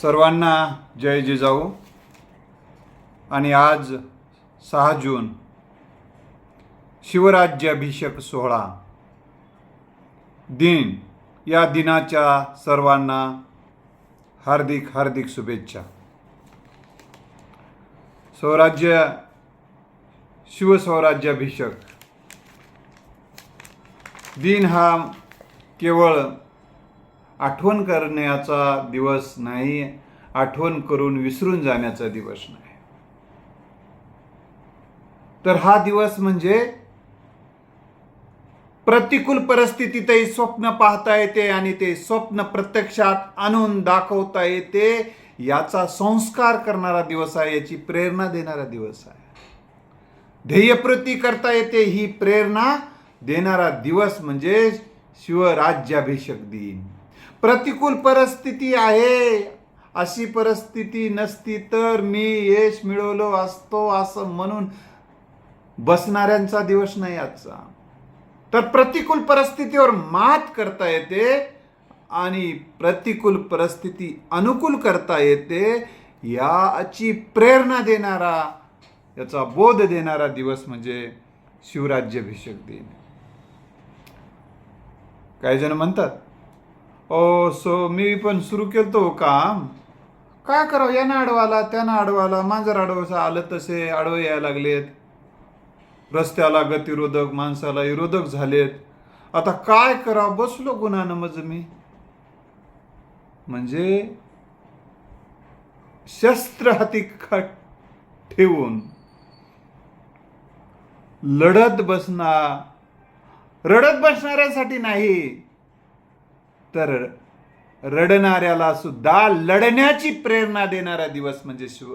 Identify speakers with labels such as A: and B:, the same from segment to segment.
A: सर्वांना जय जिजाऊ. आणि आज सहा जून शिवराज्याभिषेक सोहळा दिन. या दिनाच्या सर्वांना हार्दिक हार्दिक शुभेच्छा. स्वराज्य शिवस्वराज्याभिषेक दिन हा केवळ आठवण करण्याचा दिवस नाही आठवण करून विसरून जाण्याचा दिवस नाही. तर हा दिवस म्हणजे प्रतिकूल परिस्थितीतही स्वप्न पाहता येते आणि ते स्वप्न प्रत्यक्षात आणून दाखवता येते. याचा संस्कार करणारा दिवस आहे याची प्रेरणा देणारा दिवस आहे. ध्येयप्रती करता येते ही प्रेरणा देणारा दिवस म्हणजे शिवराज्याभिषेक दिन. प्रतिकूल परिस्थिती आहे. अशी परिस्थिती नसती तर मी यश मिळवलो असतो असं म्हणून बसणाऱ्यांचा दिवस नाही आजचा. तर प्रतिकूल परिस्थितीवर मात करता येते आणि प्रतिकूल परिस्थिती अनुकूल करता येते याची प्रेरणा देणारा याचा बोध देणारा दिवस म्हणजे शिवराज्याभिषेक दिन. काही जण म्हणतात सो मी पण सुरू केलतो हो काम. काय करावं यानं अडवाला त्यानं अडवाला मांजर अडवसं आलं तसे आडवं यायला लागलेत. रस्त्याला गतिरोधक माणसाला विरोधक झालेत. आता काय करावं बसलो गुन्हानं मज मी. म्हणजे शस्त्र हाती खट ठेवून लढत बसणार रडत बसणाऱ्यासाठी नाही तर रडणाऱ्याला सुद्धा लढण्याची प्रेरणा देणारा दिवस म्हणजे शिव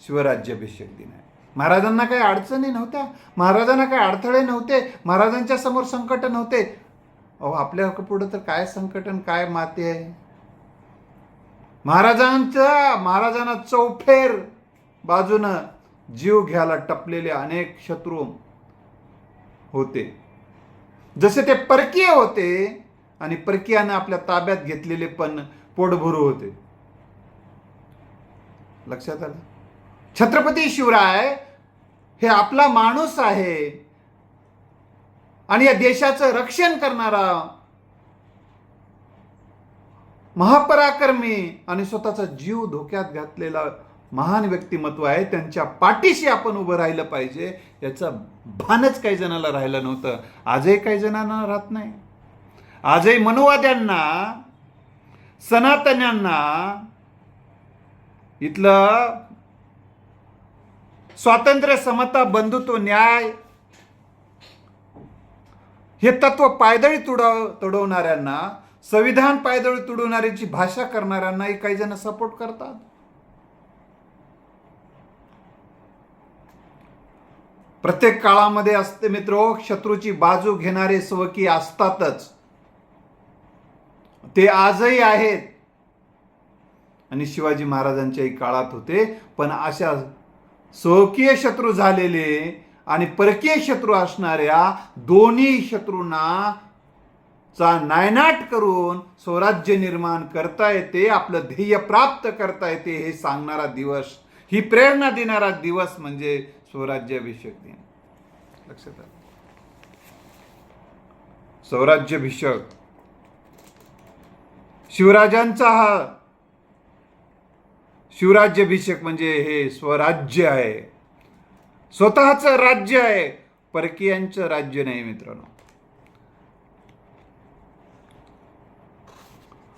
A: शिवराज्याभिषेक दिन आहे. महाराजांना काही अडचणी नव्हत्या. महाराजांना काही अडथळे नव्हते. महाराजांच्या समोर संकट नव्हते. अहो आपल्या पुढं तर काय संकटन काय माते आहे? महाराजांच्या महाराजांना चौफेर बाजूनं जीव घ्यायला टपलेले अनेक शत्रू होते. जसे ते परकीय होते आणि परकीयानं आपल्या ताब्यात घेतलेले पण पोटभरू होते. लक्षात आलं? छत्रपती शिवराय हे आपला माणूस आहे. आणि या देशाचं रक्षण करणारा महापराक्रमी आणि स्वतःचा जीव धोक्यात घातलेला महान व्यक्तिमत्व आहे. त्यांच्या पाठीशी आपण उभं राहिलं पाहिजे. याचं भानच काही जणाला राहिलं नव्हतं. आजही काही जणांना राहत नाही. आजही मनोवाद्यांना सनातन्यांना इथलं स्वातंत्र्य समता बंधुत्व न्याय हे तत्व पायदळी तुडव तुडवणाऱ्यांना संविधान पायदळी तुडवणाऱ्याची भाषा करणाऱ्यांनाही काही जण सपोर्ट करतात. प्रत्येक काळामध्ये असते मित्र शत्रूची बाजू घेणारे स्वकी असतातच. ते आजही आहेत. आणि शिवाजी महाराजांच्याही काळात होते. पण अशा स्वकीय शत्रू झालेले आणि परकीय शत्रू असणाऱ्या दोन्ही शत्रूंना चा नायनाट करून स्वराज्य निर्माण करता येते आपलं ध्येय प्राप्त करता येते हे सांगणारा दिवस ही प्रेरणा देणारा दिवस म्हणजे स्वराज्याभिषेक दिन. लक्षात आलं? स्वराज्याभिषेक. शिवराजांचा हा शिवराज्याभिषेक म्हणजे हे स्वराज्य आहे. स्वतःचं राज्य आहे. परकीयांचं राज्य नाही मित्रांनो.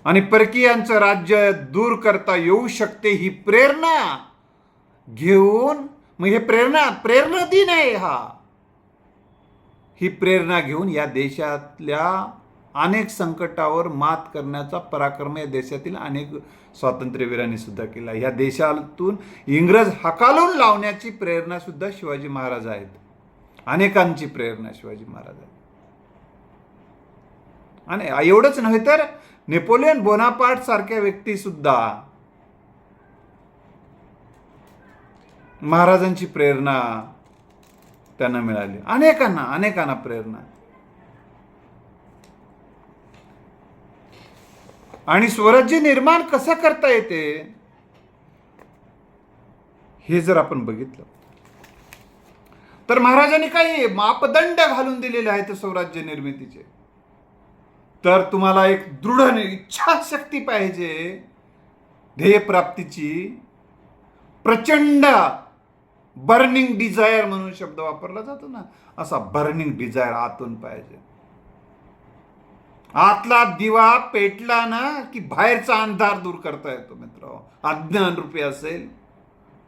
A: आणि परकीयांचं राज्य दूर करता येऊ शकते ही प्रेरणा घेऊन मग हे प्रेरणा प्रेरणा दिन आहे हा. ही प्रेरणा घेऊन या देशातल्या अनेक संकटावर मात करण्याचा पराक्रम या देशातील अनेक स्वातंत्र्यवीरांनी सुद्धा केला. या देशातून इंग्रज हकालून लावण्याची प्रेरणा सुद्धा शिवाजी महाराज आहेत. अनेकांची प्रेरणा शिवाजी महाराज आहेत. आणि एवढंच नव्हे तर नेपोलियन बोनापार्ट सारख्या व्यक्ती सुद्धा महाराजांची प्रेरणा त्यांना मिळाली. अनेकांना अनेकांना प्रेरणा. आणि स्वराज्य निर्माण कसं करता येते? हे जर आपण बघितलं तर महाराजांनी काही मापदंड घालून दिलेले आहेत स्वराज्य निर्मितीचे. तर तुम्हाला एक दृढ इच्छाशक्ती पाहिजे. ध्येयप्राप्तीची प्रचंड बर्निंग डिझायर म्हणून शब्द वापरला जातो ना असा बर्निंग डिझायर आतून पाहिजे. आतला दिवा पेटला ना की बाहेरचा अंधार दूर करता येतो मित्र. अज्ञान रूपी असेल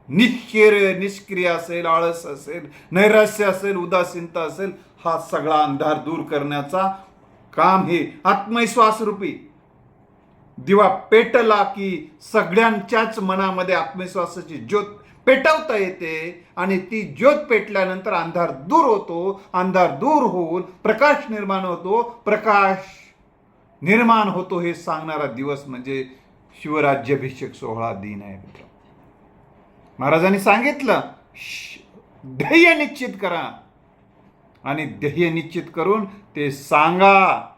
A: निष्क्रिय निष्क्रिय असेल आळस असेल नैराश्य असेल उदासीनता असेल हा सगळा अंधार दूर करण्याचा काम हे. आत्मविश्वास रूपी. दिवा पेटला की सगळ्यांच्याच मनामध्ये आत्मविश्वासाची ज्योत पेटवता येते आणि ती ज्योत पेटल्यानंतर अंधार दूर होतो अंधार दूर होऊन प्रकाश निर्माण होतो प्रकाश निर्माण होतो हे सांगणारा दिवस म्हणजे शिवराज्याभिषेक सोहळा दिन आहे मित्र. महाराजांनी सांगितलं ध्येय निश्चित करा. आणि ध्येय निश्चित करून ते सांगा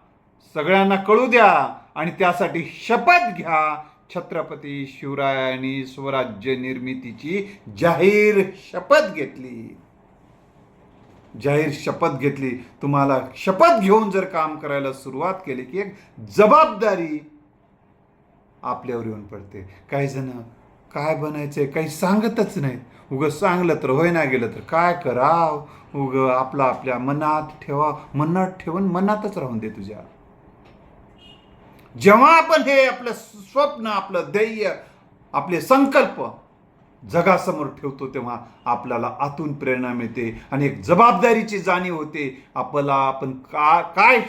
A: सगळ्यांना कळू द्या आणि त्यासाठी शपथ घ्या. छत्रपती शिवरायांनी स्वराज्य निर्मितीची जाहीर शपथ घेतली. जाहीर शपथ घेतली. तुम्हाला शपथ घेऊन जर काम करायला सुरुवात केली की एक जबाबदारी आपल्यावर येऊन पडते. काही जण काय बनायचंय काही सांगतच नाहीत. उगं सांगलं तर होय ना गेलं तर काय कराव? उग आपला आपल्या मनात ठेवा मनात ठेवून मनातच राहून दे तुझ्या. जेव्हा आपण हे आपलं स्वप्न आपलं ध्येय आपले संकल्प जगासमोर ठेवतो तेव्हा आपल्याला आतून प्रेरणा मिळते आणि एक जबाबदारीची जाणीव होते. आपला आपण का काय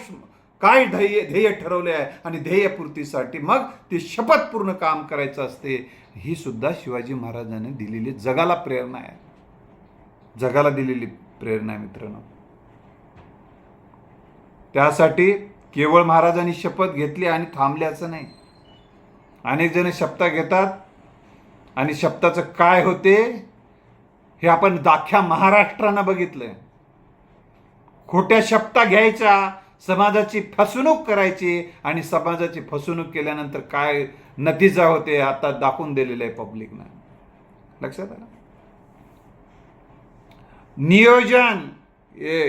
A: काय ध्येय ध्येय ठरवले आहे आणि ध्येयपूर्तीसाठी मग ते शपथपूर्ण काम करायचं असते. ही सुद्धा शिवाजी महाराजांनी दिलेली जगाला प्रेरणा आहे. जगाला दिलेली प्रेरणा आहे मित्रांनो. त्यासाठी केवळ महाराजांनी शपथ घेतली आणि थांबले असं नाही. अनेक जण शपथा घेतात आणि शब्दाचं काय होते हे आपण दाख्या महाराष्ट्रानं बघितलंय खोट्या शब्दा घ्यायच्या समाजाची फसवणूक करायची आणि समाजाची फसवणूक केल्यानंतर काय नतीजा होते आता दाखवून दिलेलं आहे पब्लिकनं. लक्षात आलं? नियोजन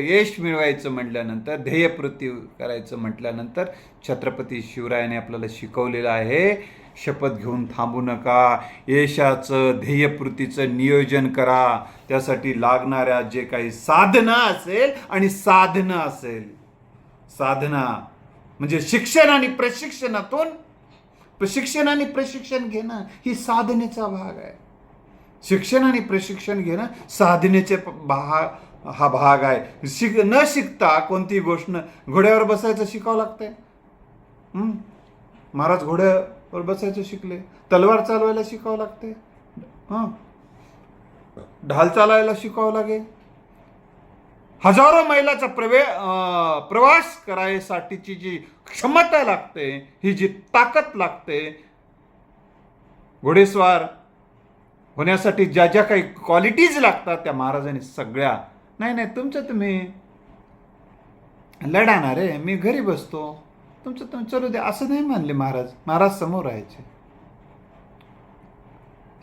A: यश मिळवायचं म्हटल्यानंतर ध्येयपूर्ती करायचं म्हटल्यानंतर छत्रपती शिवरायाने आपल्याला शिकवलेलं आहे. शपथ घेऊन थांबू नका. यशाचं ध्येयपूर्तीचं नियोजन करा. त्यासाठी लागणाऱ्या जे काही साधना असेल आणि साधनं असेल. साधना म्हणजे शिक्षण आणि प्रशिक्षणातून प्रशिक्षण आणि प्रशिक्षण घेणं ही साधनेचा भाग आहे. शिक्षण आणि प्रशिक्षण घेणं साधनेचे भाग हा भाग आहे. शिक न शिकता कोणती गोष्ट घोड्यावर बसायचं शिकावं लागतंय. महाराज महाराज वर बसायचं शिकले। तलवार चालवायला शिकावं लागते? हां। ढाल चालायला शिकावं लागेल हजारो मैलाचा प्रवे प्रवास करायसाठीची जी क्षमता लागते ही जी ताकद लागते घोडेस्वार होण्यासाठी ज्या ज्या काही क्वालिटीज लागतात त्या महाराजांनी सगळ्या नाही नाही तुमचं तुम्ही लढा ना रे मी घरी बसतो. तुमचं तुम्ही चलू द्या असं नाही मानले महाराज. महाराज समोर राहायचे.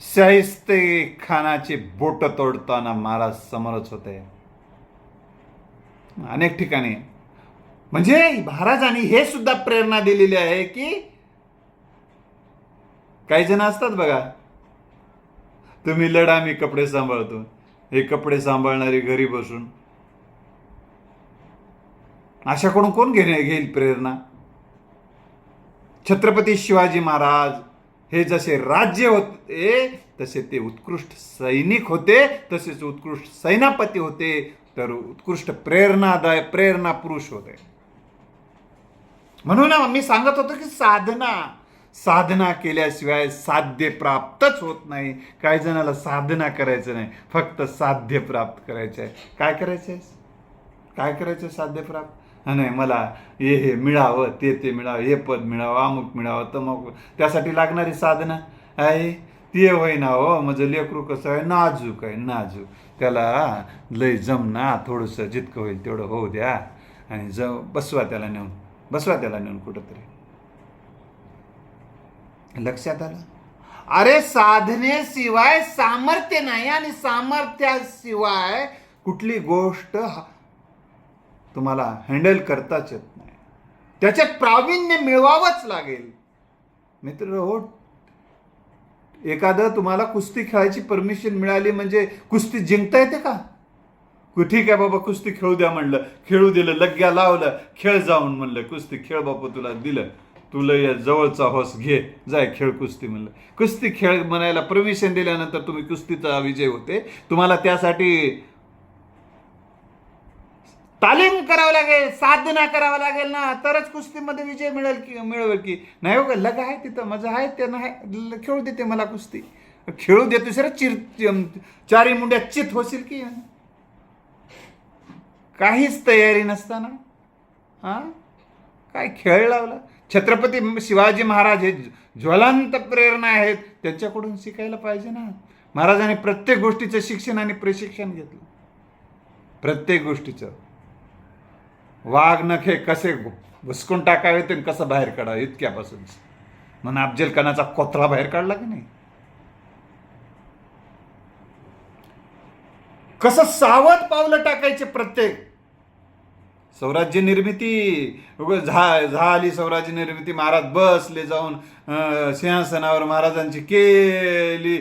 A: शाहिस्ते खानाचे बोट तोडताना महाराज समोरच होते. अनेक ठिकाणी. म्हणजे महाराजांनी हे सुद्धा प्रेरणा दिलेली आहे की काही जण असतात बघा. तुम्ही लढा मी कपडे सांभाळतो. हे कपडे सांभाळणारे घरी बसून अशाकडून कोण घेणे घेईल प्रेरणा? छत्रपती शिवाजी महाराज हे जसे राज्य होते तसे ते उत्कृष्ट सैनिक होते तसेच उत्कृष्ट सेनापती होते तर उत्कृष्ट प्रेरणादाय प्रेरणा पुरुष होते. म्हणून मी सांगत होतो की साधना साधना केल्याशिवाय साध्य प्राप्तच होत नाही. काही जणाला साधना करायचं नाही फक्त साध्य प्राप्त करायचं आहे काय करायचं आहे काय करायचं साध्य प्राप्त? नाही मला हे हे मिळावं ते ते मिळावं हे पद मिळावं अमुक मिळावं तमक. त्यासाठी लागणारी साधनं. आहे ते होईना हो माझं लेकरू कसं आहे? नाजूक आहे नाजूक. त्याला लय जमना थोडंसं जितकं होईल तेवढं होऊ द्या. आणि ज बसवा त्याला नेऊन. बसवा त्याला नेऊन कुठंतरी. लक्षात आलं? अरे साधनेशिवाय सामर्थ्य नाही आणि सामर्थ्याशिवाय कुठली गोष्ट हा- तुम्हाला हँडल करताच येत नाही. त्याच्यात प्रावीण्य मिळवावंच लागेल. मित्र हो. एखादं तुम्हाला कुस्ती खेळायची परमिशन मिळाली म्हणजे कुस्ती जिंकता येते का? ठीक आहे बाबा कुस्ती खेळू द्या म्हणलं. खेळू दिलं लग्या लावलं खेळ जाऊन म्हणलं. कुस्ती खेळ बापू तुला दिलं. तुला या जवळचा हॉस घे जाय खेळ कुस्ती म्हणलं. कुस्ती खेळ म्हणायला परमिशन दिल्यानंतर तुम्ही कुस्तीचा विजय होते. तुम्हाला त्यासाठी तालीम करावं लागेल साधना करावं लागेल ना तरच कुस्तीमध्ये विजय मिळेल की मिळवेल की. नाही हो लग आहे तिथं मजा आहे ते नाही ल- खेळू देते मला कुस्ती. खेळू दे दुसऱ्या चिर चारी मुंड्या चित होशील की. काहीच तयारी नसताना. हां? काय खेळ लावला? छत्रपती शिवाजी महाराज हे ज्वलंत प्रेरणा आहेत त्यांच्याकडून शिकायला पाहिजे ना. महाराजांनी प्रत्येक गोष्टीचं शिक्षण आणि प्रशिक्षण घेतलं. प्रत्येक गोष्टीचं. वाघ नखे कसे भुसकून टाकावे ते कसं बाहेर काढावे इतक्यापासून. म्हणून अफजल खानाचा कोथळा बाहेर काढला की नाही? कसं सावध पावलं टाकायचे प्रत्येक? स्वराज्य निर्मिती झा झाली स्वराज्य निर्मिती महाराज बसले जाऊन सिंहासनावर महाराजांची केली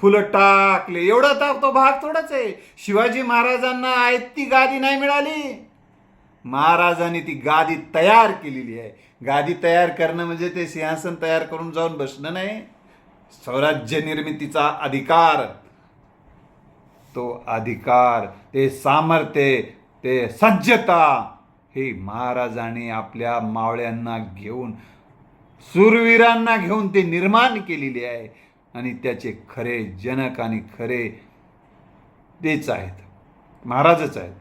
A: फुलं टाकले. एवढा तर तो भाग थोडाच आहे. शिवाजी महाराजांना आहेत गादी नाही मिळाली. महाराजांनी ती गादी तयार केलेली आहे. गादी तयार करणं म्हणजे ते सिंहासन तयार करून जाऊन बसणं नाही. स्वराज्य निर्मितीचा अधिकार. तो अधिकार ते सामर्थ्य ते सज्जता हे महाराजांनी आपल्या मावळ्यांना घेऊन सूरवीरांना घेऊन ते निर्माण केलेली आहे. आणि त्याचे खरे जनक आणि खरे तेच आहेत. महाराजच आहेत.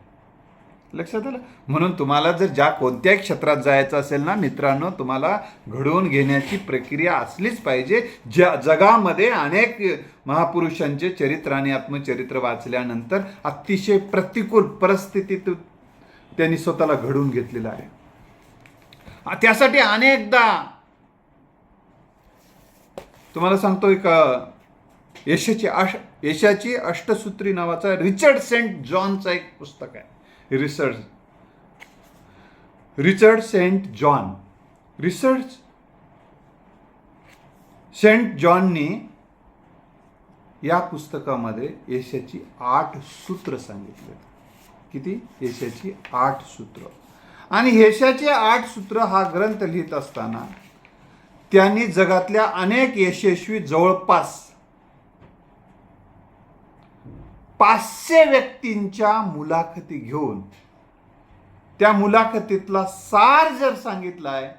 A: लक्षात आलं? म्हणून तुम्हाला जर ज्या कोणत्याही क्षेत्रात जायचं असेल ना मित्रांनो तुम्हाला घडवून घेण्याची प्रक्रिया असलीच पाहिजे. ज्या जगामध्ये अनेक महापुरुषांचे चरित्र आणि आत्मचरित्र वाचल्यानंतर अतिशय प्रतिकूल परिस्थितीत त्यांनी स्वतःला घडवून घेतलेलं आहे. त्यासाठी अनेकदा तुम्हाला सांगतो एक यशाची अश यशाची अष्टसूत्री नावाचा रिचर्ड सेंट जॉनचा एक पुस्तक आहे. Research. Richard Saint John. Research Saint जॉननी या पुस्तकामध्ये यशाची आठ सूत्र सांगितले. किती? यशाची आठ सूत्र. आणि यशाचे आठ सूत्र हा ग्रंथ लिहित असताना त्यांनी जगातल्या अनेक यशस्वी जवळपास पाचशे व्यक्तींच्या मुलाखती घेऊन त्या मुलाखतीतला सार जर सांगितलाय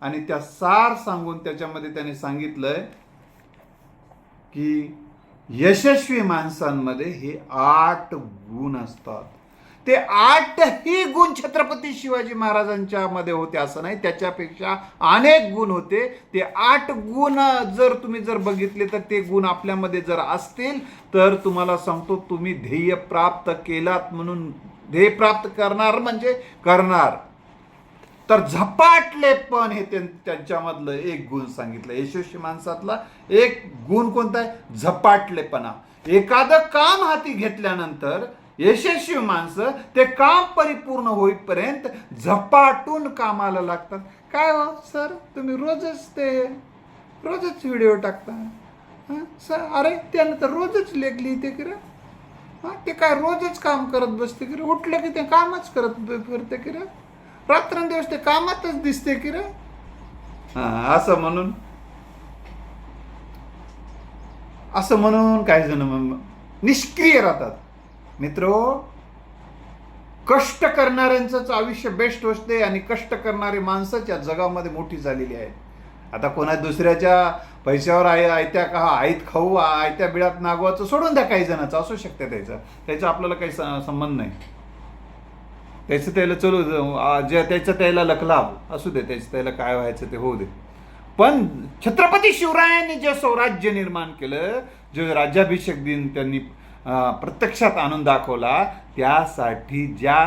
A: आणि त्या सार सांगून त्याच्यामध्ये त्याने सांगितलंय की यशस्वी माणसांमध्ये हे आठ गुण असतात. ते आठही गुण छत्रपती शिवाजी महाराजांच्या मध्ये होते असं नाही. त्याच्यापेक्षा अनेक गुण होते. ते आठ गुण जर तुम्ही जर बघितले तर ते गुण आपल्यामध्ये जर असतील तर तुम्हाला सांगतो तुम्ही ध्येय प्राप्त केलात म्हणून ध्येय प्राप्त करणार म्हणजे करणार. तर झपाटले पण हे त्यां- त्यांच्यामधलं एक गुण सांगितलं. यशस्वी माणसातला एक गुण कोणता आहे? झपाटलेपणा. एखादं काम हाती घेतल्यानंतर यशस्वी माणसं ते काम परिपूर्ण होईपर्यंत झपाटून कामाला लागतात. काय हो सर? तुम्ही रोजच ते रोजच व्हिडिओ टाकता? हां? सर अरे त्यानं तर रोजच लेख लिहिते की रे? ते काय रोजच काम करत बसते की रे? उठलं की ते कामच करत फिरते की रे? रात्रंदिवस ते कामातच दिसते की रे? हा असं म्हणून? असं म्हणून काही जण मग निष्क्रिय राहतात. मित्र कष्ट करणाऱ्यांचंच आयुष्य बेस्ट असते आणि कष्ट करणारी माणसाच्या जगामध्ये मोठी झालेली आहेत आता कोणा दुसऱ्याच्या पैशावर आहे आयत्या का आईत खाऊ आयत्या बिळात नागवाचं सोडून द्या काही जणांचं असू शकते त्याचं. त्याचा आपल्याला काही संबंध नाही. त्याचं त्याला चलू जे त्याचं त्याला लखलाभ असू दे त्याचं त्याला काय व्हायचं ते होऊ दे. पण छत्रपती शिवरायांनी जे स्वराज्य निर्माण केलं जे राज्याभिषेक दिन त्यांनी प्रत्यक्षात आणून दाखवला त्यासाठी ज्या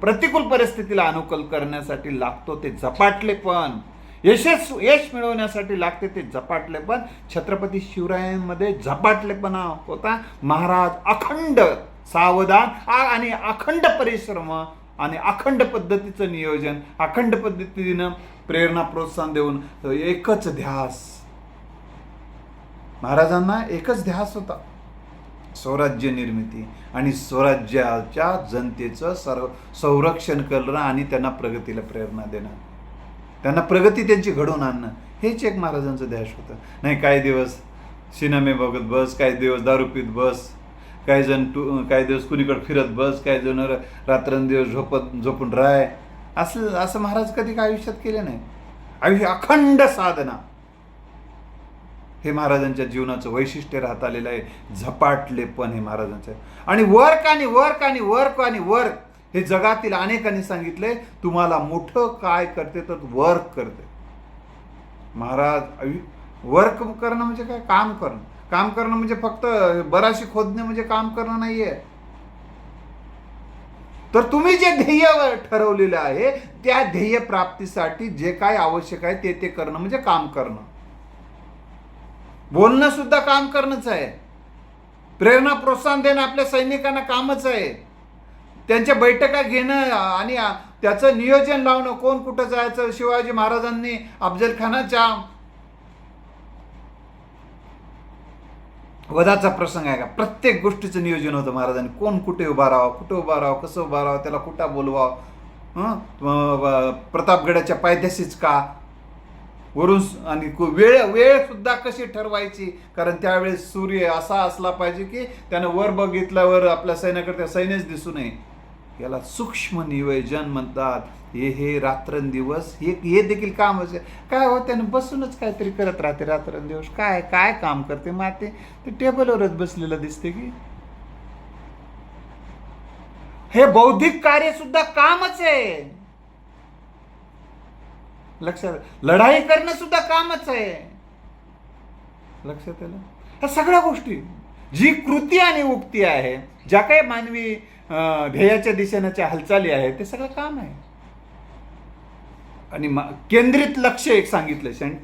A: प्रतिकूल परिस्थितीला अनुकूल करण्यासाठी लागतो ते झपाटले पण. यशस्स यश मिळवण्यासाठी लागते ते झपाटले पण. छत्रपती शिवरायांमध्ये झपाटलेपणा होता. महाराज अखंड सावधान आणि अखंड परिश्रम आणि अखंड पद्धतीचं नियोजन अखंड पद्धतीनं प्रेरणा प्रोत्साहन देऊन एकच ध्यास. महाराजांना एकच ध्यास होता. स्वराज्य निर्मिती आणि स्वराज्याच्या जनतेचं सर्व संरक्षण करणं आणि त्यांना प्रगतीला प्रेरणा देणं. त्यांना प्रगती त्यांची घडवून आणणं हेच एक महाराजांचं ध्यास होतं. नाही काही दिवस सिनेमे बघत बस काही दिवस दारू पीत बस काही जण टू काही दिवस कुणीकडे फिरत बस काही जण रात्रंदिवस झोपत झोपून राय. असं असं महाराज कधी काय आयुष्यात केलं नाही. आयुष्य अखंड साधना. हे महाराजांच्या जीवनाचं वैशिष्ट्य राहत आलेलं आहे. झपाटले पण हे महाराजांचं आणि वर्क आणि वर्क आणि वर्क आणि वर्क हे जगातील अनेकांनी सांगितले तुम्हाला मोठं काय करते तर वर्क करते. महाराज वर्क करणं म्हणजे काय? काम करणं. काम करणं म्हणजे फक्त बराशी खोदणे म्हणजे काम करणं नाहीये. तर तुम्ही जे ध्येय ठरवलेलं आहे त्या ध्येय प्राप्तीसाठी जे काय आवश्यक आहे ते ते करणं म्हणजे काम करणं. बोलणं सुद्धा काम करणंच आहे. प्रेरणा प्रोत्साहन देणं आपल्या सैनिकांना कामच आहे. त्यांच्या बैठका घेणं आणि त्याचं नियोजन लावणं कोण कुठं जायचं शिवाजी महाराजांनी अफजल खानाच्या वधाचा प्रसंग आहे का? प्रत्येक गोष्टीचं नियोजन होतं महाराजांनी. कोण कुठे उभा राहावं कुठं उभा राहावं कसं उभा राहावं त्याला कुठं बोलवावं? प्रतापगडाच्या पायथ्याशीच का? वरून आणि वेळ वेळ सुद्धा कशी ठरवायची? कारण त्यावेळेस सूर्य असा असला पाहिजे की त्यानं वर बघितल्यावर आपल्या सैन्याकडे सैन्यच दिसू नये. याला सूक्ष्म नियोजन म्हणतात. हे हे रात्रंदिवस हे हे देखील काम असे. काय हो त्यानं बसूनच काहीतरी करत राहते रात्रंदिवस. काय काय काम करते माते? ते टेबलवरच बसलेलं दिसते की. हे बौद्धिक कार्य सुद्धा कामच आहे. लक्षात लढाई करणं सुद्धा कामच आहे. लक्षात आलं ह्या सगळ्या गोष्टी जी कृती आणि उक्ती आहे ज्या काही मानवी ध्येयाच्या दिशेनेच्या हालचाली आहेत ते सगळं काम आहे. आणि केंद्रित लक्ष एक सांगितलं शण.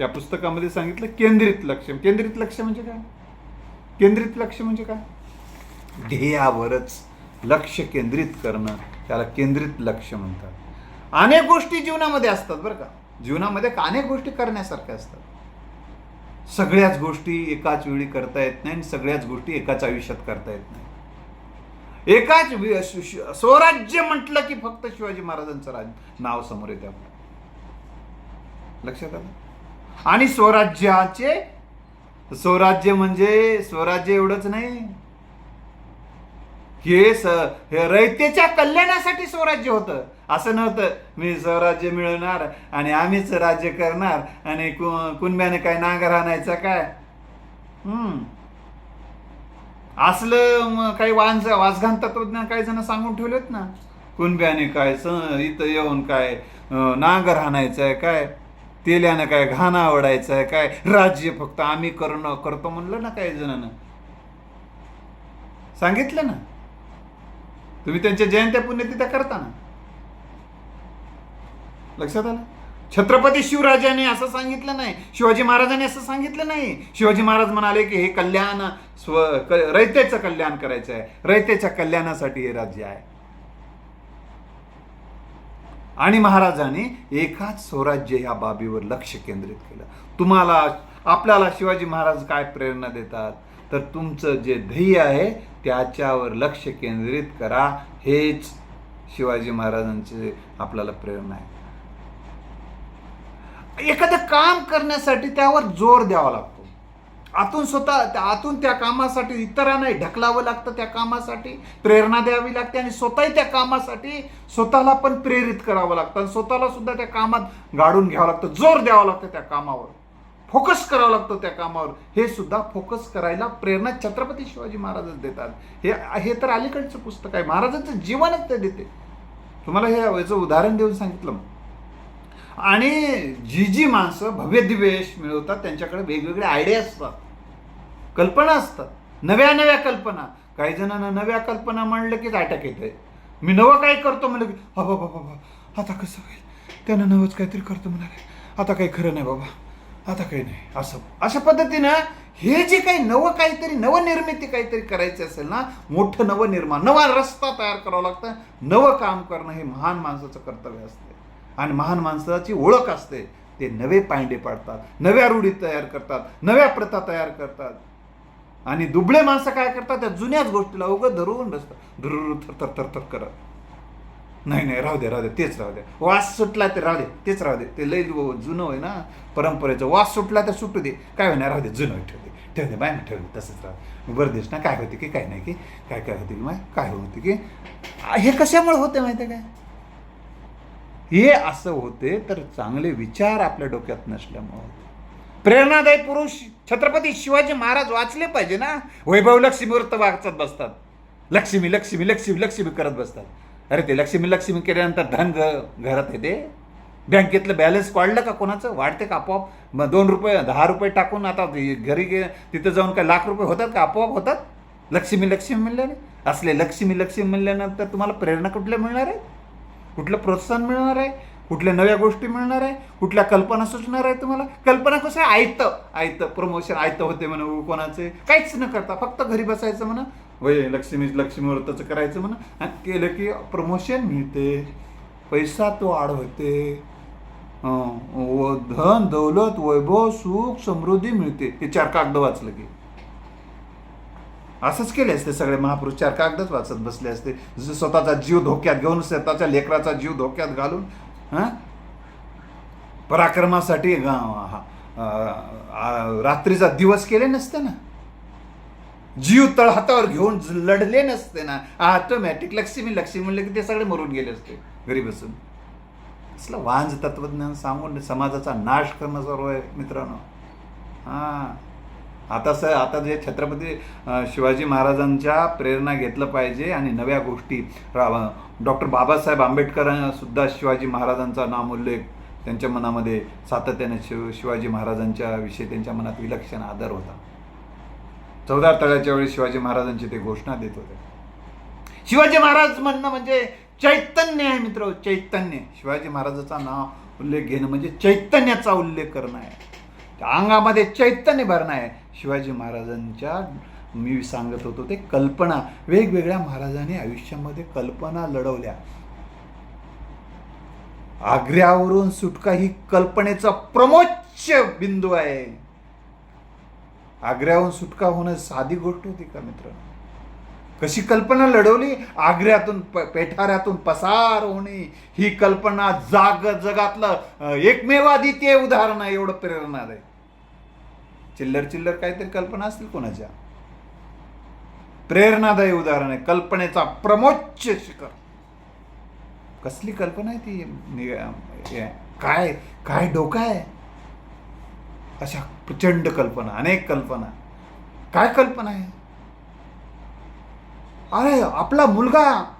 A: या पुस्तकामध्ये सांगितलं केंद्रित लक्ष. केंद्रित लक्ष म्हणजे काय? केंद्रित लक्ष म्हणजे काय? ध्येयावरच लक्ष केंद्रित करणं त्याला केंद्रित लक्ष म्हणतात. अनेक गोष्टी जीवनामध्ये असतात बरं का. जीवनामध्ये अनेक गोष्टी करण्यासारख्या असतात. सगळ्याच गोष्टी एकाच वेळी करता येत नाही आणि सगळ्याच गोष्टी एकाच आयुष्यात करता येत नाही. एकाच स्वराज्य म्हटलं की फक्त शिवाजी महाराजांचं राज नाव समोर येते आपलं. लक्षात आलं? आणि स्वराज्याचे स्वराज्य म्हणजे स्वराज्य एवढंच नाही. हे स हे रयतेच्या कल्याणासाठी स्वराज्य होतं. असं नव्हतं. मी स्वराज्य मिळवणार आणि आम्हीच राज्य करणार. आणि कु- कुणब्याने काय नांगर आणायचा काय? हम्म. असलं काही वांज वासघान तत्वज्ञान काही जण सांगून ठेवलेत ना. कुणब्याने काय स इथं येऊन काय नांगर आणायचंय आहे काय? तेल्यानं काय घाण आवडायचं आहे काय? राज्य फक्त आम्ही करणं करतो म्हणलं ना काही जणांना. सांगितलं ना? तुम्ही त्यांच्या जयंत्या पुण्यतिथ्या करता ना लक्षात आलं? छत्रपती शिवराजाने असं सांगितलं नाही शिवाजी महाराजांनी असं सांगितलं नाही. शिवाजी महाराज म्हणाले की हे कल्याण स्व रयतेचं कल्याण करायचं आहे. रयतेच्या कल्याणासाठी हे राज्य आहे. आणि महाराजांनी एकाच स्वराज्य या बाबीवर लक्ष केंद्रित केलं. तुम्हाला आपल्याला शिवाजी महाराज काय प्रेरणा देतात? तर तुमचं जे ध्येय आहे त्याच्यावर लक्ष केंद्रित करा. हेच शिवाजी महाराजांचे आपल्याला प्रेरणा आहे. एखादं काम करण्यासाठी त्यावर जोर द्यावा लागतो. आतून स्वतः त्या- आतून त्या कामासाठी इतरांनाही ढकलावं लागतं त्या कामासाठी प्रेरणा द्यावी लागते आणि स्वतःही त्या कामासाठी स्वतःला पण प्रेरित करावं लागतं आणि स्वतःला सुद्धा त्या कामात गाडून घ्यावं लागतं जोर द्यावं लागतं त्या कामावर. फोकस करावं लागतो त्या कामावर. हे सुद्धा फोकस करायला प्रेरणा छत्रपती शिवाजी महाराजच देतात. हे हे तर अलीकडचं पुस्तक आहे. महाराजांचं जीवनच ते देते. तुम्हाला हे याचं उदाहरण देऊन सांगितलं आणि जी जी माणसं भव्य दिव्य मिळवतात त्यांच्याकडे वेगवेगळे आयडिया असतात. कल्पना असतात. नव्या नव्या कल्पना. काही जणांना नव्या कल्पना म्हणलं की अटॅक येते मी नवं काय करतो म्हणलं की बाबा बाबा बाबा आता कसं होईल? त्यानं नवंच काहीतरी करतो म्हणाले. आता काही खरं नाही बाबा. आता काही नाही असं अशा पद्धतीनं हे जे काही नवं काहीतरी नवनिर्मिती काहीतरी करायची असेल ना मोठं नवनिर्माण नवा रस्ता तयार करावा लागतं नवं काम करणं हे महान माणसाचं कर्तव्य असते. आणि महान माणसाची ओळख असते. ते नवे पायंडे पाडतात नव्या रूढी तयार करतात नव्या प्रथा तयार करतात. आणि दुबळे माणसं काय करतात? त्या जुन्याच गोष्टीला उगं धरून बसतात. धुरू थर थर थर थर करत. नाही नाही राहू दे राहू दे तेच राहू दे. वास सुटला ते राहू दे तेच राहू दे. ते लय जुनं होय ना परंपरेचं. वास सुटला तर सुटू दे. काय होईना राहू दे जुनं होय, ठेव दे. ठेव दे बाय मग ठेव दे तसंच राहू बरं देश ना काय होते की काय नाही की काय काय होते की माय काय होते की. हे कशामुळे होते माहिती आहे काय? हे असं होते तर चांगले विचार आपल्या डोक्यात नसल्यामुळे होते. प्रेरणादायी पुरुष छत्रपती शिवाजी महाराज वाचले पाहिजे ना. वैभव लक्ष्मी तर वाचत बसतात. लक्ष्मी लक्ष्मी लक्ष्मी लक्ष्मी करत बसतात. अरे ते लक्ष्मी लक्ष्मी केल्यानंतर धन घ- घरात येते. बँकेतलं बॅलन्स वाढलं का कोणाचं? वाढते का आपोआप? मग दोन रुपये दहा रुपये टाकून आता घरी गे तिथं जाऊन काय लाख रुपये होतात का? आपोआप होतात. लक्ष्मी लक्ष्मी मिळल्याने असले लक्ष्मी लक्ष्मी म्हणल्यानंतर तुम्हाला प्रेरणा कुठल्या मिळणार आहे? कुठलं प्रोत्साहन मिळणार आहे? कुठल्या नव्या गोष्टी मिळणार आहे? कुठल्या कल्पना सुचणार आहे तुम्हाला? कल्पना कसं आहे आयतं. आयतं. प्रमोशन आयतं होते म्हणा कोणाचे. काहीच न करता फक्त घरी बसायचं म्हणा. वय लक्ष्मी लक्ष्मी व्रताचं करायचं म्हणा. आणि केलं की प्रमोशन मिळते. पैसा तो आड होते व धन दौलत वैभव सुख समृद्धी मिळते. हे चार कागद वाचलं की. असंच केले असते सगळे महापुरुष. चार कागदच वाचत बसले असते. जसं स्वतःचा जीव धोक्यात घेऊन स्वतःच्या लेकराचा जीव धोक्यात घालून हां? पराक्रमासाठी रात्रीचा दिवस केले नसते ना. जीव तळ हातावर घेऊन लढले नसते ना. ऑटोमॅटिक लक्ष्मी लक्ष्मी म्हणलं की ते सगळे मरून गेले असते. घरी बसून. असलं वांज तत्वज्ञान सांगून समाजाचा नाश करणं सर्व आहे मित्रांनो. हां. आता सर आता जे छत्रपती शिवाजी महाराजांच्या प्रेरणा घेतलं पाहिजे आणि नव्या गोष्टी डॉक्टर बाबासाहेब आंबेडकरांसुद्धा शिवाजी महाराजांचा नामोल्लेख त्यांच्या मनामध्ये सातत्याने शिव शिवाजी महाराजांच्या विषयी त्यांच्या मनात विलक्षण आदर होता. चौदार तळ्याच्या वेळी शिवाजी महाराजांची ते घोषणा देत होते. शिवाजी महाराज म्हणणं म्हणजे चैतन्य आहे मित्र चैतन्य. शिवाजी महाराजाचा नाव उल्लेख घेणं म्हणजे चैतन्याचा उल्लेख करणं आहे. त्या अंगामध्ये चैतन्य भरणं आहे. शिवाजी महाराजांच्या मी सांगत होतो ते कल्पना वेगवेगळ्या महाराजांनी आयुष्यामध्ये कल्पना लढवल्या. आग्र्यावरून सुटका ही कल्पनेचा प्रमोच्च बिंदू आहे. आग्र्याहून सुटका होणं साधी गोष्ट होती का मित्र? कशी कल्पना लढवली? आग्र्यातून प- पेठाऱ्यातून पसार होणे. ही कल्पना जाग जगातलं एकमेवादितीय उदाहरण आहे एवढं प्रेरणा आहे. चिल्लर चिल्लर काहीतरी कल्पना असतील कोणाच्या? प्रेरणादायी उदाहरण आहे कल्पनेचा प्रमोच्च शिखर. कसली कल्पना आहे ती? काय काय डोका आहे? अशा प्रचंड कल्पना अनेक कल्पना. काय कल्पना आहे? अरे आपला मुलगा.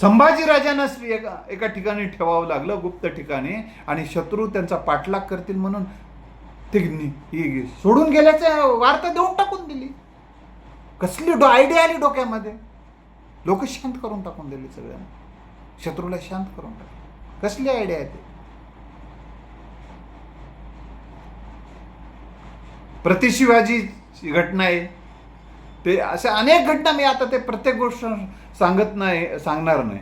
A: संभाजीराजांना श्री एका एका ठिकाणी ठेवावं लागलं गुप्त ठिकाणी आणि शत्रू त्यांचा पाठलाग करतील म्हणून ते सोडून गेल्याचं वार्ता देऊन टाकून दिली. कसली डो आयडिया आली डोक्यामध्ये. लोक शांत करून टाकून दिली सगळ्यांना. शत्रूला शांत करून टाकली. कसली आयडिया आहे प्रतिशिवाजी घटना आहे. ते अशा अनेक घटना मी आता ते प्रत्येक गोष्ट सांगत नाही सांगणार नाही.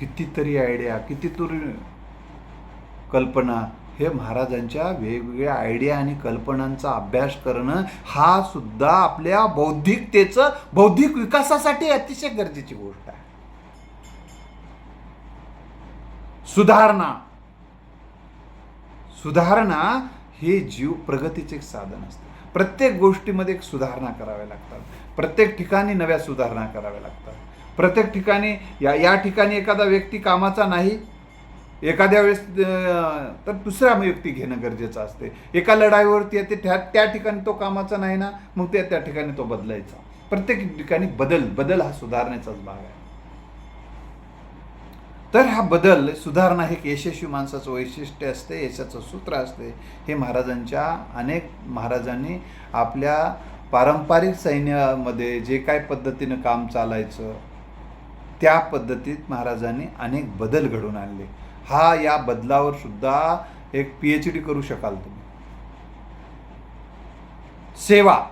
A: कितीतरी आयडिया कितीतरी कल्पना हे महाराजांच्या वेगवेगळ्या आयडिया आणि कल्पनांचा अभ्यास करणं हा सुद्धा आपल्या बौद्धिकतेचं बौद्धिक विकासासाठी अतिशय गरजेची गोष्ट आहे. सुधारणा. सुधारणा हे जीव प्रगतीचे एक साधन असते. प्रत्येक गोष्टीमध्ये एक सुधारणा कराव्या लागतात. प्रत्येक ठिकाणी नव्या सुधारणा कराव्या लागतात. प्रत्येक ठिकाणी या या ठिकाणी एखादा व्यक्ती कामाचा नाही एखाद्या वेळेस तर दुसरा व्यक्ती घेणं गरजेचं असते. एका लढाईवरती येते त्या त्या ठिकाणी तो कामाचा नाही ना मग त्या त्या ठिकाणी तो बदलायचा. प्रत्येक ठिकाणी बदल बदल हा सुधारण्याचाच भाग आहे. तर हा बदल सुधारणा हे एक यशस्वी माणसाचं वैशिष्ट्य असते यशाचं सूत्र असते. हे महाराजांच्या अनेक महाराजांनी आपल्या पारंपरिक सैन्यामध्ये जे काय पद्धतीनं काम चालायचं त्या पद्धतीत महाराजांनी अनेक बदल घडवून आणले. हा या बदलावर सुद्धा एक पी एच डी करू शकाल तुम्ही. सेवा.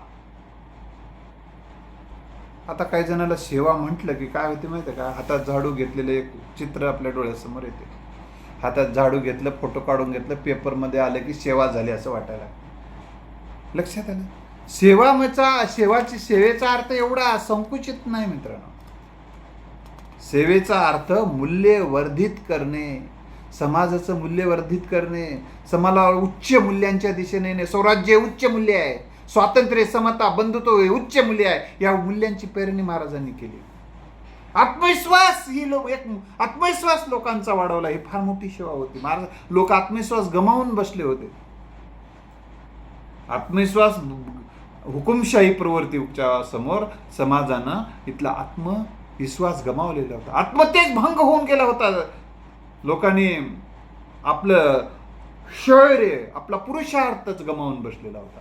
A: आता काही जणाला सेवा म्हटलं की काय होते माहिती आहे का? हातात झाडू घेतलेलं एक चित्र आपल्या डोळ्यासमोर येते. हातात झाडू घेतलं फोटो काढून घेतलं पेपरमध्ये आलं की सेवा झाली असं वाटायला लक्षात आलं? सेवाचा सेवाची सेवेचा अर्थ एवढा संकुचित नाही मित्रांनो. सेवेचा अर्थ मूल्य वर्धित करणे समाजाचं मूल्य वर्धित करणे समाला उच्च मूल्यांच्या दिशेने नेणे स्वराज्य उच्च मूल्य आहे. स्वातंत्र्य समता बंधुत्व हे उच्च मूल्य आहे. या मूल्यांची पेरणी महाराजांनी केली. आत्मविश्वास ही लोक एक आत्मविश्वास लोकांचा वाढवला. ही फार मोठी सेवा होती. महाराज लोक आत्मविश्वास गमावून बसले होते. आत्मविश्वास हुकुमशाही प्रवृत्तीच्या समोर समाजानं इथला आत्मविश्वास गमावलेला होता. आत्मतेज भंग होऊन गेला होता. लोकांनी आपलं शौर्य आपला पुरुषार्थच गमावून बसलेला होता.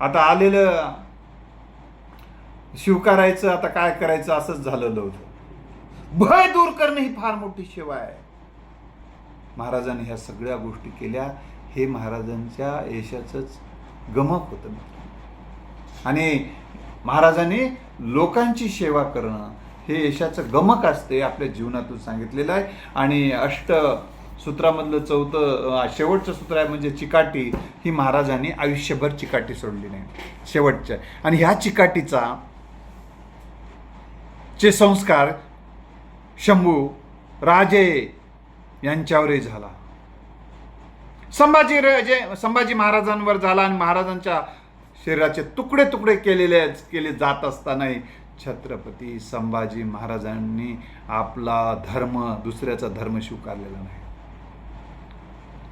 A: आता आलेलं शिवकारायचं आता काय करायचं असंच झालेलं होतं. भय दूर करणं ही फार मोठी सेवा आहे. महाराजांनी ह्या सगळ्या गोष्टी केल्या. हे महाराजांच्या यशाचंच गमक होतं. आणि महाराजांनी लोकांची सेवा करणं हे यशाचं गमक असते आपल्या जीवनातून सांगितलेलं आहे. आणि अष्ट सूत्रामधलं चौथं शेवटचं सूत्र आहे म्हणजे चिकाटी. ही महाराजांनी आयुष्यभर चिकाटी सोडली नाही. शेवटच्या आणि ह्या चिकाटीचा चे संस्कार शंभू राजे यांच्यावरही झाला. संभाजी राजे संभाजी महाराजांवर झाला आणि महाराजांच्या शरीराचे तुकडे तुकडे केलेले केले जात असतानाही छत्रपती संभाजी महाराजांनी आपला धर्म दुसऱ्याचा धर्म स्वीकारलेला नाही.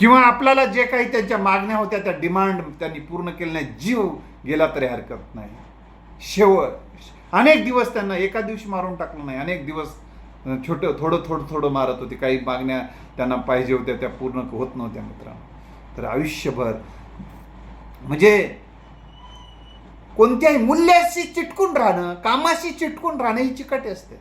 A: किंवा आपल्याला जे काही त्यांच्या मागण्या होत्या त्या डिमांड त्यांनी पूर्ण केल्या नाही जीव गेला तरी हरकत नाही. शेवट अनेक दिवस त्यांना एका दिवशी मारून टाकलं नाही. अनेक दिवस छोटं थोडं थोडं थोडं मारत होते. काही मागण्या त्यांना पाहिजे होत्या त्या पूर्ण होत नव्हत्या मित्रांनो. तर आयुष्यभर म्हणजे कोणत्याही मूल्याशी चिटकून राहणं कामाशी चिटकून राहणं ही चिकटी असते.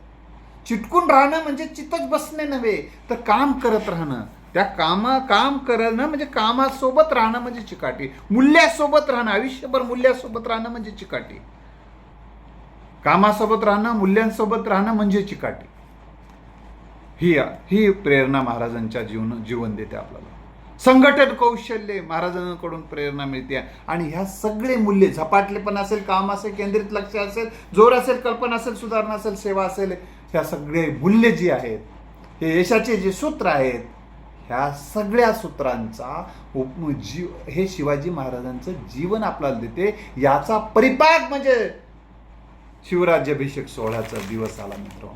A: चिटकून राहणं म्हणजे चितच बसणे नव्हे तर काम करत राहणं. त्या कामा काम करणं म्हणजे कामासोबत राहणं म्हणजे चिकाटी. मूल्यासोबत राहणं आयुष्यभर मूल्यासोबत राहणं म्हणजे चिकाटी. कामासोबत राहणं मूल्यांसोबत राहणं म्हणजे चिकाटी. ही ही प्रेरणा महाराजांच्या जीवन जीवन देते आपल्याला. संघटन कौशल्य महाराजांकडून प्रेरणा मिळते. आणि ह्या सगळे मूल्य झपाटले पण असेल काम असेल केंद्रित लक्ष असेल जोर असेल कल्पना असेल सुधारणा असेल सेवा असेल ह्या सगळे मूल्य जी आहेत हे यशाचे जे सूत्र आहेत ह्या सगळ्या सूत्रांचा उप जीव हे शिवाजी महाराजांचं जीवन आपल्याला देते याचा परिपाक म्हणजे शिवराज्याभिषेक सोहळ्याचा दिवस आला मित्र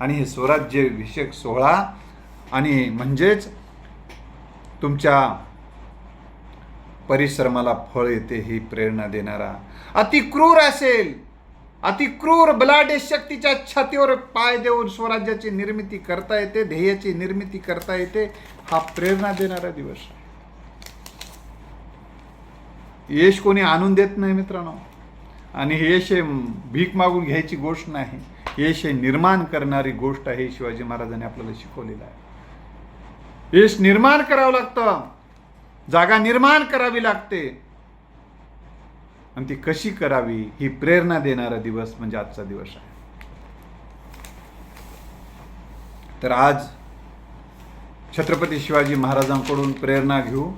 A: आणि हे स्वराज्याभिषेक सोहळा आणि म्हणजेच तुमच्या परिश्रमाला फळ येते ही प्रेरणा देणारा अति क्रूर असेल. अतिक्रूर बलाढ्य शक्तीच्या छातीवर पाय देऊन स्वराज्याची निर्मिती करता येते ध्येयाची निर्मिती करता येते. हा प्रेरणा देणारा दिवस आहे. यश कोणी आणून देत नाही मित्रांनो. आणि यश हे भीक मागून घ्यायची गोष्ट नाही. यश हे निर्माण करणारी गोष्ट आहे शिवाजी महाराजांनी आपल्याला शिकवलेलं आहे. यश निर्माण करावं लागतं. जागा निर्माण करावी लागते. आणि ती कशी करावी ही प्रेरणा देणारा दिवस म्हणजे आजचा दिवस आहे. तर आज छत्रपती शिवाजी महाराजांकडून प्रेरणा घेऊ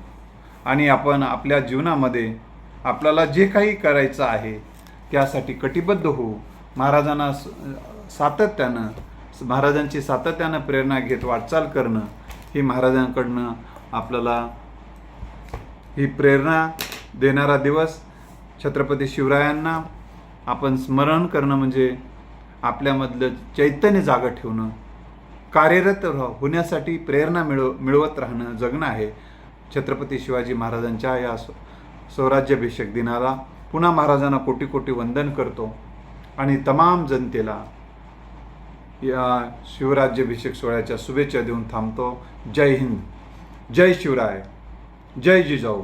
A: आणि आपण आपल्या जीवनामध्ये आपल्याला जे काही करायचं आहे त्यासाठी कटिबद्ध होऊ. महाराजांना सातत्यानं महाराजांची सातत्यानं प्रेरणा घेत वाटचाल करणं ही महाराजांकडनं आपल्याला ही प्रेरणा देणारा दिवस छत्रपती शिवरायांना आपण स्मरण करणं म्हणजे आपल्यामधलं चैतन्य जागं ठेवणं कार्यरत राह- होण्यासाठी प्रेरणा मिळव मिळवत राहणं जगणं आहे. छत्रपती शिवाजी महाराजांच्या या स्वराज्याभिषेक दिनाला पुन्हा महाराजांना कोटी कोटी वंदन करतो आणि तमाम जनतेला या शिवराज्याभिषेक सोहळ्याच्या शुभेच्छा देऊन थांबतो. जय हिंद. जय शिवराय. जय जिजाऊ.